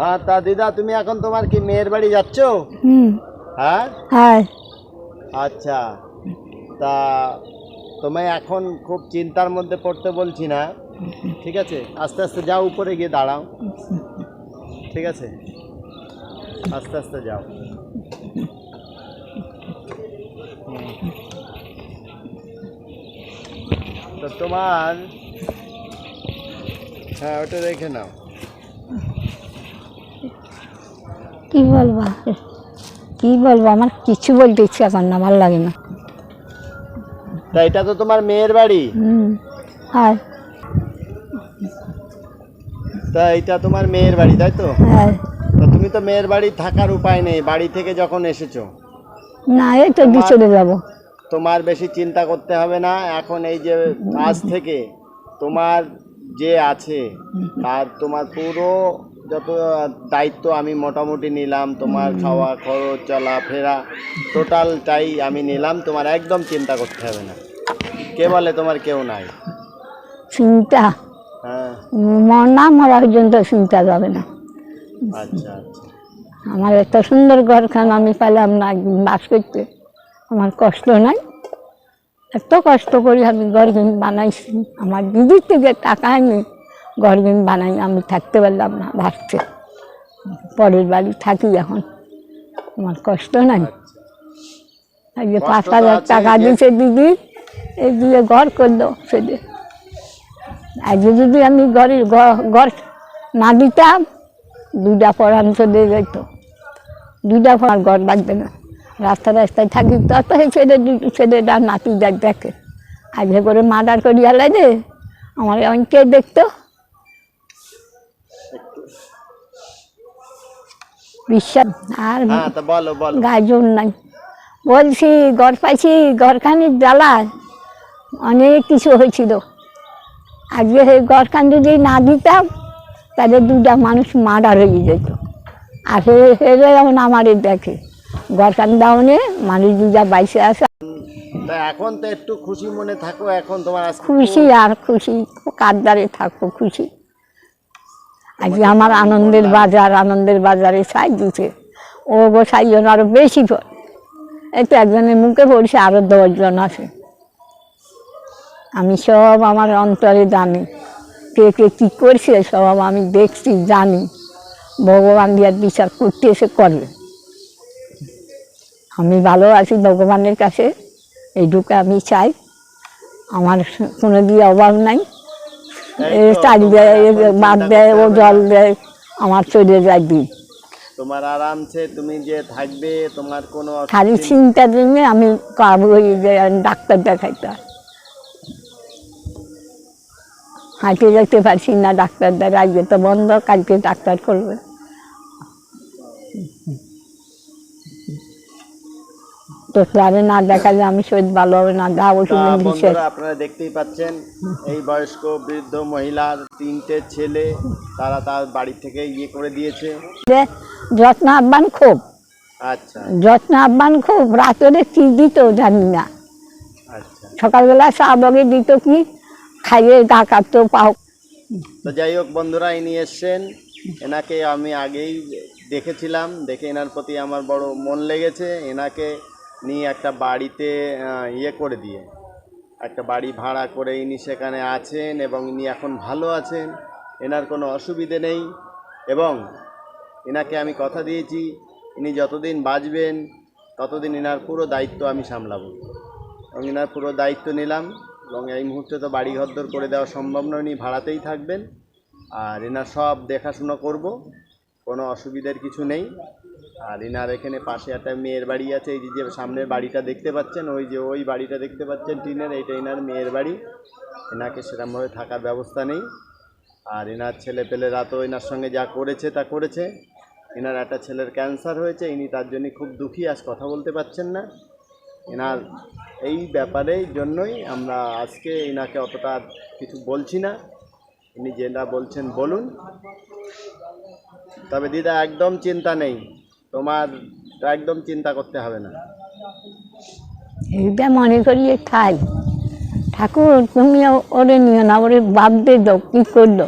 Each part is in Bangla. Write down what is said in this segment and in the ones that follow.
হ্যাঁ তা দিদা তুমি এখন তোমার কি মেয়ের বাড়ি যাচ্ছ? হ্যাঁ? হ্যাঁ আচ্ছা। তা তোমায় এখন খুব চিন্তার মধ্যে পড়তে বলছি না। ঠিক আছে? আস্তে আস্তে যাও উপরে গিয়ে দাঁড়াও। ঠিক আছে? আস্তে আস্তে যাও। তো তোমার হ্যাঁ ওটা রেখে নাও। কি বলব? কি বলব? আমার কিছু বলতে ইচ্ছা করে না ভালো লাগে না। তা এটা তো তোমার মেয়ের বাড়ি। হুম হ্যাঁ। তা এটা তোমার মেয়ের বাড়ি তাই তো? হ্যাঁ। তো তুমি তো মেয়ের বাড়ি থাকার উপায় নেই বাড়ি থেকে যখন এসেছ। না এই তো দিয়ে চলে যাব। তোমার বেশি চিন্তা করতে হবে না এখন এই যে আজ থেকে তোমার যে আছে তার তোমার পুরো যত দায়িত্ব আমি মোটামুটি নিলাম তোমার খাওয়া খরচ চলাফেরা টোটালটাই আমি নিলাম তোমার একদম চিন্তা করতে হবে না। কে বলে তোমার কেউ নাই? চিন্তা হ্যাঁ। না মরা পর্যন্ত চিন্তা যাবে না। আচ্ছা আচ্ছা। আমার এত সুন্দর ঘরখান আমি পেলাম না বাস করতে। আমার কষ্ট নাই। এত কষ্ট করি আমি ঘরগুন বানাইছি। আমার দিদির থেকে টাকা আমি ঘরগুন বানাই আমি থাকতে পারলাম না ভাসছে পরের বাড়ি থাকি এখন। আমার কষ্ট নাই। এই যে পাঁচ হাজার টাকা দিছে দিদি এই দিয়ে ঘর করল সেদিন আজ যদি আমি ঘরের ঘ- ঘর না দিতাম দুইটা পড়ান চলে যেত। দুইটা পড়ার ঘর লাগবে না। রাস্তা রাস্তায় থাকি তত ছেলে দুটো ছেলেটা নাতি দেখ দেখে। আগে করে মার্ডার করি আলাই আমার অনেকে দেখতো বিশ্বাস আর হ্যাঁ বলো বলো। গাজন নাই। বলছি ঘর পাইছি ঘরখানির জ্বালায় অনেক কিছু হয়েছিল। আজকে সেই ঘরখান যদি না দিতাম তাহলে দুটা মানুষ মার্ডার হয়ে যেত। আর সে হেরে যেমন আমারে দেখে। ঘরখান দাওনে মানুষ দুটা বাইসে আসে। এখন তো একটু খুশি মনে থাকো এখন তোমার খুশি আর খুশি কাদ্দারে থাকব খুশি? আজকে আমার আনন্দের বাজার, আনন্দের বাজারে সাই দিছে ও গো সাইজন আরও বেশি পড়ে এই তো একজনের মুখে পড়ছে, আরও দশজন আছে। আমি সব আমার অন্তরে জানি। কে কে কী করছে সব আমি দেখছি, জানি। ভগবান দিয়ার বিচার করতে এসে করবে। আমি ভালো আছি ভগবানের কাছে, এইটুকু আমি চাই। আমার কোনো দিয়ে অভাব নাই। তোমার দেয় চিন্তা দেয় ও জল দেয় আমার চলে যায় দিন তোমার আরামসে তুমি যে থাকবে তোমার কোনো খালি নেই। চিন্তার জন্য আমি কাবু হয়ে যাই ডাক্তার দেখাইতে হয়। হাঁটে যেতে পারছি না ডাক্তার দেখা আজকে তো বন্ধ কালকে ডাক্তার করবে তো তারে না দেখালে আমি শরীর ভালো হবে না তা ওষুধের বন্ধুরা আপনারা দেখতেই পাচ্ছেন এই বয়স্ক বৃদ্ধ মহিলার তিনটে ছেলে তারা তার বাড়ি থেকে ইয়ে করে দিয়েছে। যত্ন আহ্বান খুব। আচ্ছা। যত্ন আহ্বান খুব রাত্রে কি দিত জানি না। আচ্ছা। সকালবেলা চা দিত কি খাইয়ে গা কাটতো পাও তো যাই হোক বন্ধুরা ইনি এসছেন। এনাকে আমি আগেই দেখেছিলাম দেখে এনার প্রতি আমার বড় মন লেগেছে। এনাকে নিয়ে একটা বাড়িতে ইয়ে করে দিয়ে। একটা বাড়ি ভাড়া করে ইনি সেখানে আছেন এবং ইনি এখন ভালো আছেন, এনার কোনো অসুবিধে নেই। এবং এনাকে আমি কথা দিয়েছি, ইনি যতদিন বাঁচবেন, ততদিন এনার পুরো দায়িত্ব আমি সামলাবো। এবং এনার পুরো দায়িত্ব নিলাম এবং এই মুহূর্তে তো বাড়ি ঘরদোর করে দেওয়া সম্ভব নয়, উনি ভাড়াতেই থাকবেন। আর এনার সব দেখাশুনো করব, কোনো অসুবিধার কিছু নেই। আর এনার এখানে পাশে একটা মেয়ের বাড়ি আছে, এই যে সামনের বাড়িটা দেখতে পাচ্ছেন, ওই যে ওই বাড়িটা দেখতে পাচ্ছেন টিনের, এইটা এনার মেয়ের বাড়ি। এনাকে সেরকমভাবে থাকার ব্যবস্থা নেই। আর এনার ছেলে পেলেরা তো এনার সঙ্গে যা করেছে তা করেছে। এনার একটা ছেলের ক্যান্সার হয়েছে, ইনি তার জন্য খুব দুঃখী, আজ কথা বলতে পারছেন না। এনার এই ব্যাপারেই জন্যই আমরা আজকে এনাকে অতটা কিছু বলছি না। ইনি যেটা বলছেন বলুন। তবে দিদা, একদম চিন্তা নেই। তোমার একদম চিন্তা করতে হবে না। এইটা মনে করিয়ে খাই। ঠাকুর তুমি ওরে নিও না, ওরে দিয়ে দাও, কী করল?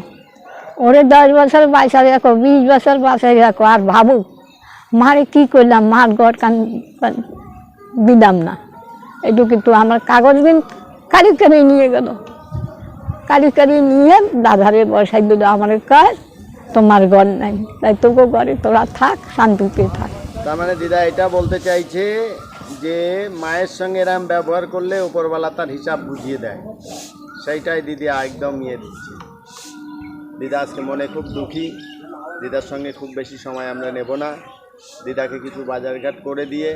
ওরে দশ বছর বাসায় রাখো বিশ বছর বাসায় রাখো আর ভাবু, মারে কি করলাম, মার ঘর কান দিলাম না। একটু কিন্তু আমার কাগজ দিন কারি কারি নিয়ে গেল। কারি কারি নিয়ে দাদারে বসাই দিল, আমার কাজ তোমার ঘর নাই। তাই তোকে ঘরে তোরা থাক, শান্তিতে থাক। তার মানে দিদা এটা বলতে চাইছে যে মায়ের সঙ্গে এরম ব্যবহার করলে উপরওয়ালা তার হিসাব বুঝিয়ে দেয়। সেইটাই দিদি একদম ইয়ে দিচ্ছে। দিদা আজকে মনে খুব দুঃখী। দিদার সঙ্গে খুব বেশি সময় আমরা নেব না। দিদাকে কিছু বাজারঘাট করে দিয়ে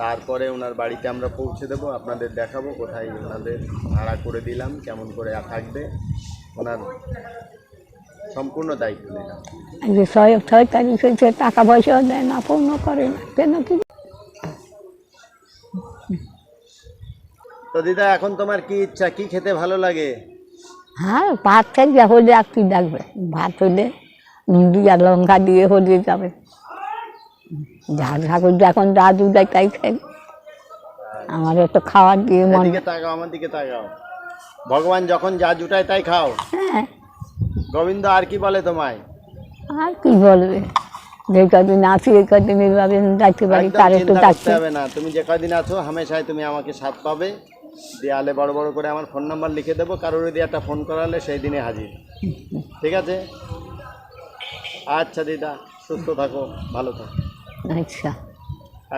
তারপরে ওনার বাড়িতে আমরা পৌঁছে দেবো। আপনাদের দেখাবো কোথায় ওনাদের ভাড়া করে দিলাম, কেমন করে থাকবে। ওনার সম্পূর্ণ দায়িত্ব নিলাম। যে ছয় তারিখ হয়েছে টাকা পয়সাও দেয় না পূর্ণ করে না। কেন কি? তো দিদা এখন তোমার কি ইচ্ছা? কি খেতে ভালো লাগে? হ্যাঁ ভাত থেকে হলে আর কি ডাকবে ভাত হলে নুন দিয়ে লঙ্কা দিয়ে হলে যাবে। যা ঠাকুর যখন যা দেয় তাই খাই আমার একটু খাওয়ার দিয়ে মন এদিকে তাকাও আমার দিকে তাকাও। ভগবান যখন যা জুটায় তাই খাও। হ্যাঁ গোবিন্দ আর কি বলে তোমায়? আর কি বলবে? যে কদিন আছি এই কদিন এইভাবে যাইতে পারি তার একটু ডাকতে হবে না। তুমি যে কদিন আছো হামেশাই তুমি আমাকে সাথ পাবে। দেয়ালে বড় বড় করে আমার ফোন নাম্বার লিখে দেবো। কারোর যদি একটা ফোন করালে সেই দিনে হাজির। ঠিক আছে? আচ্ছা দিদা সুস্থ থাকো ভালো থাকো। আচ্ছা।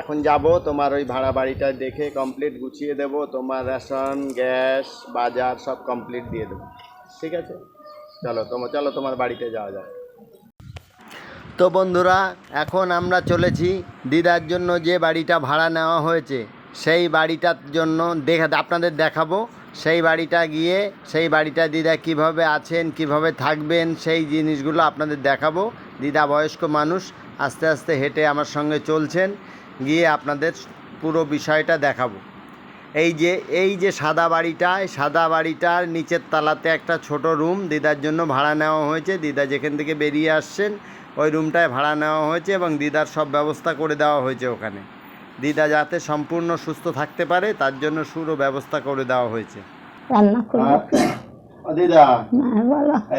এখন যাব তোমার ওই ভাড়া বাড়িটা দেখে কমপ্লিট গুছিয়ে দেবো। তোমার রেশন গ্যাস বাজার সব কমপ্লিট দিয়ে দেবো। ঠিক আছে? চলো তোমার চলো তোমার বাড়িতে যাওয়া যাক। তো বন্ধুরা, এখন আমরা চলেছি দিদার জন্য যে বাড়িটা ভাড়া নেওয়া হয়েছে, সেই বাড়িটার জন্য দেখা, আপনাদের দেখাবো। সেই বাড়িটা গিয়ে, সেই বাড়িটা দিদা কীভাবে আছেন, কীভাবে থাকবেন, সেই জিনিসগুলো আপনাদের দেখাবো। দিদা বয়স্ক মানুষ, আস্তে আস্তে হেঁটে আমার সঙ্গে চলছেন। গিয়ে আপনাদের পুরো বিষয়টা দেখাবো। এই যে এই যে সাদা বাড়িটা সাদা বাড়িটার নিচের তালাতে একটা ছোট রুম। দিদার জন্য ভাড়া নেওয়া হয়েছে। দিদা যেখান থেকে বেরিয়ে আসছেন ওই রুমটায় ভাড়া নেওয়া হয়েছে এবং দিদার সব ব্যবস্থা করে দেওয়া হয়েছে ওখানে। দিদা যাতে সম্পূর্ণ সুস্থ থাকতে পারে তার জন্য সুরও ব্যবস্থা করে দেওয়া হয়েছে। দিদা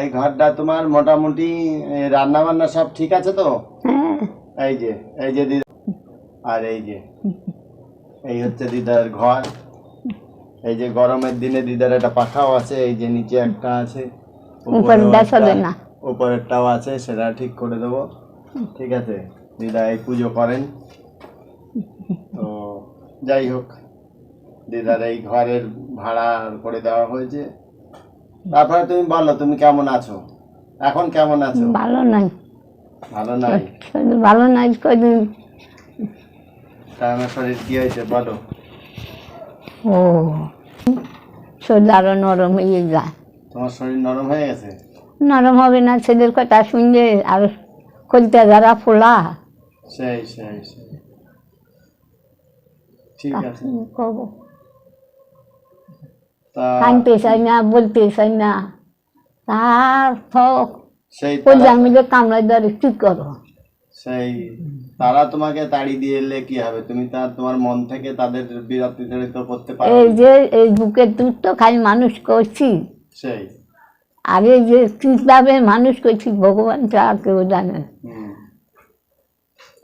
এই ঘরটা তোমার মোটামুটি রান্না বান্না সব ঠিক আছে তো? হ্যাঁ। এই যে এই যে দিদা আর এই যে এই হচ্ছে দিদার ঘর। এই যে গরমের দিনে দিদার একটা পাখাও আছে এই যে নিচে একটা আছে। উপরেরটাও আছে সেটা ঠিক করে দেবো। ঠিক আছে দিদা এই পুজো করেন। তো যাই হোক দিদার এই ঘরের ভাড়া করে দেওয়া হয়েছে। তারপরে তুমি বলো তুমি কেমন আছো? এখন কেমন আছো? ভালো নাই। ভালো নাই? ভালো নাই কদিন। তা শরীর কি হয়েছে বলো। ও শরীর আরও নরম হয়ে যায়। তোমার শরীর নরম হয়ে গেছে? নরম হবে না ছেলের কথা শুনলে আর কলতে যারা ফোলা। সেই সেই সেই। ঠিক আছে। কব কানতে চাই না বলতে চাই না। তার থক। সেই ওই তারা- আমি কামড়াই ধরে কি করো সেই তারা তোমাকে তাড়ি দিয়ে এলে কি হবে? তুমি তার তোমার মন থেকে তাদের বিরতিচারিত করতে পারো এই যে এই বুকের দুধ তো খাই মানুষ করছি। সেই। আগে যে কীভাবে মানুষ করছি ভগবান যা কেউ জানে।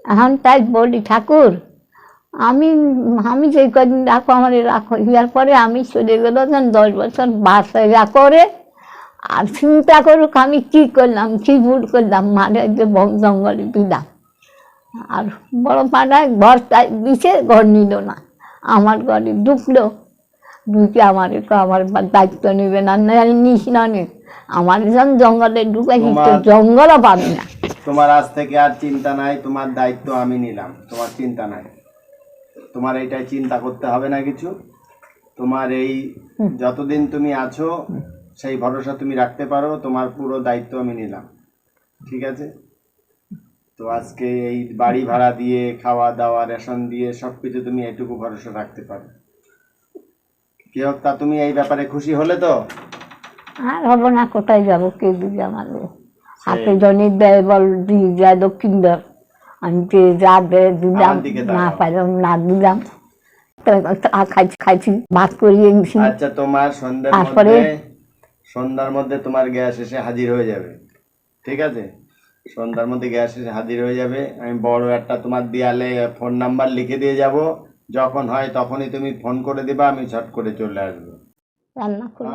এখন তাই বলি ঠাকুর আমি আমি যে কদিন রাখো আমার রাখো ইয়ার পরে আমি চলে গেল দশ বছর বাসায় করে আর চিন্তা করুক আমি কি করলাম কি ভুল করলাম মারে যে বন জঙ্গলে দিলাম। আর বড় পাড়ায় ঘর তাই দিছে ঘর নিল না। আমার ঘরে ঢুকলো। ঢুকে আমার তো আমার দায়িত্ব নেবে না না নিস না নে। আমার যখন জঙ্গলে ঢুকেছি তো জঙ্গলও পাবি না। তোমার আজ থেকে আর চিন্তা নাই তোমার দায়িত্ব আমি নিলাম তোমার চিন্তা নাই। তোমার এইটাই চিন্তা করতে হবে না কিছু। তোমার এই যতদিন তুমি আছো সেই ভরসা তুমি রাখতে পারো তোমার পুরো দায়িত্ব আমি নিলাম। ঠিক আছে? তো আজকে এই বাড়ি ভাড়া দিয়ে খাওয়া দাওয়া রেশন দিয়ে সব কিছু তুমি এটুকু ভরসা রাখতে পারো। কি হোক তা তুমি এই ব্যাপারে খুশি হলে তো? আর হব না কোথায় যাব? কে দিবে আমাদের হাতে জনে দেয় বল দিয়ে যায় দক্ষিণ দেয় আমি যে যা দেয় দিলাম না। পাইলাম না দিলাম। খাইছি খাইছি ভাত করিয়ে আচ্ছা তারপরে? সন্ধ্যার মধ্যে তোমার গ্যাস এসে হাজির হয়ে যাবে। ঠিক আছে? সন্ধ্যার মধ্যে গ্যাস এসে হাজির হয়ে যাবে। আমি বড় একটা তোমার দেয়ালে ফোন নাম্বার লিখে দিয়ে যাব। যখন হয় তখনই তুমি ফোন করে দেবা আমি ছট করে চলে আসব। রান্না করব।